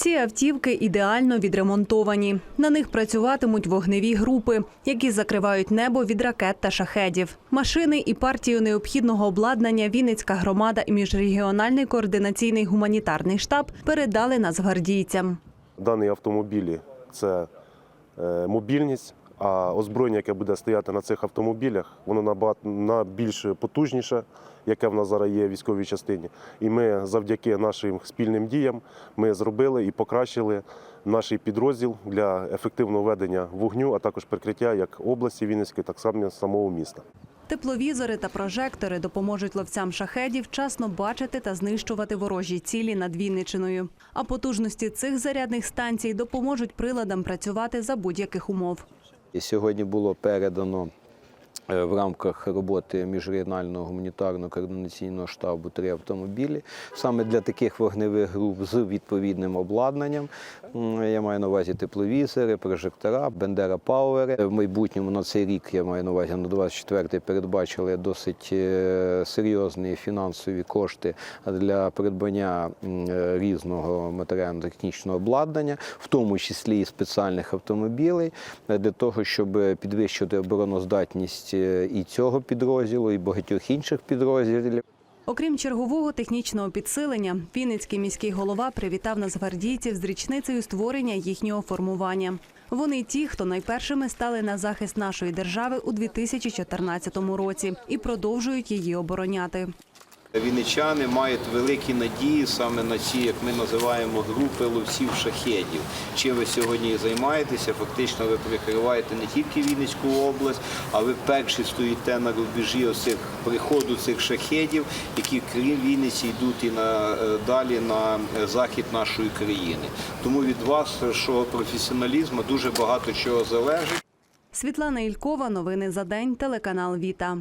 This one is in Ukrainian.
Ці автівки ідеально відремонтовані. На них працюватимуть вогневі групи, які закривають небо від ракет та шахедів. Машини і партію необхідного обладнання Вінницька громада і міжрегіональний координаційний гуманітарний штаб передали нацгвардійцям. Дані автомобілі це е, мобільність, а озброєння, яке буде стояти на цих автомобілях, воно набагато на більш потужніше, яке в нас зараз є в військовій частині. І ми завдяки нашим спільним діям ми зробили і покращили наш підрозділ для ефективного ведення вогню, а також прикриття як області Вінницької, так само самого міста. Тепловізори та прожектори допоможуть ловцям шахедів вчасно бачити та знищувати ворожі цілі над Вінничиною. А потужності цих зарядних станцій допоможуть приладам працювати за будь-яких умов. І сьогодні було передано в рамках роботи міжрегіонального гуманітарного координаційного штабу три автомобілі саме для таких вогневих груп з відповідним обладнанням. Я маю на увазі тепловізори, прожектора, Бендера Пауери. В майбутньому на цей рік я маю на увазі на 24-й передбачили досить е, серйозні фінансові кошти для придбання е, різного матеріально-технічного обладнання, в тому числі і спеціальних автомобілей, е, для того, щоб підвищити обороноздатність е, і цього підрозділу, і багатьох інших підрозділів. Окрім чергового технічного підсилення, Вінницький міський голова привітав нацгвардійців з річницею створення їхнього формування. Вони ті, хто найпершими стали на захист нашої держави у 2014 році і продовжують її обороняти. Вінничани мають великі надії саме на ці, як ми називаємо, групи ловців шахедів. Чим ви сьогодні займаєтеся? Фактично ви прикриваєте не тільки Вінницьку область, а ви перші стоїте на рубежі оцих приходу цих шахедів, які крім Вінниці йдуть і на е, далі на е, захід нашої країни. Тому від вашого професіоналізму дуже багато чого залежить. Світлана Ількова, новини за день, телеканал Віта.